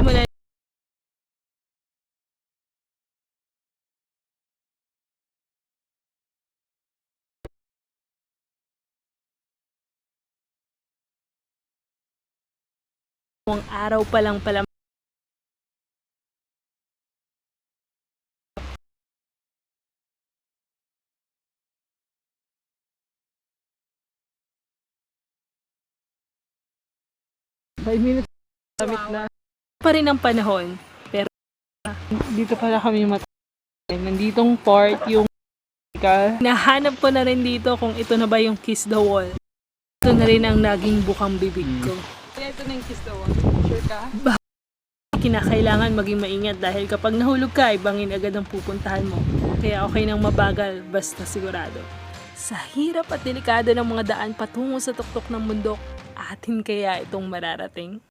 simula Ang araw pa lang pala Five minutes. Na. Pa rin ang panahon. Pero Dito pala kami mat... Nanditong part yung... nahanap ko na rin dito kung ito na ba yung Kiss the Wall. Ito na rin ang naging bukang bibig ko. Kaya ito na yung kiss the wall. Sure ka? Kinakailangan maging maingat dahil kapag nahulog ka, ibangin agad ang pupuntahan mo. Kaya okay nang mabagal, basta sigurado. Sa hirap at delikado ng mga daan patungo sa tuktok ng bundok, atin kaya itong mararating?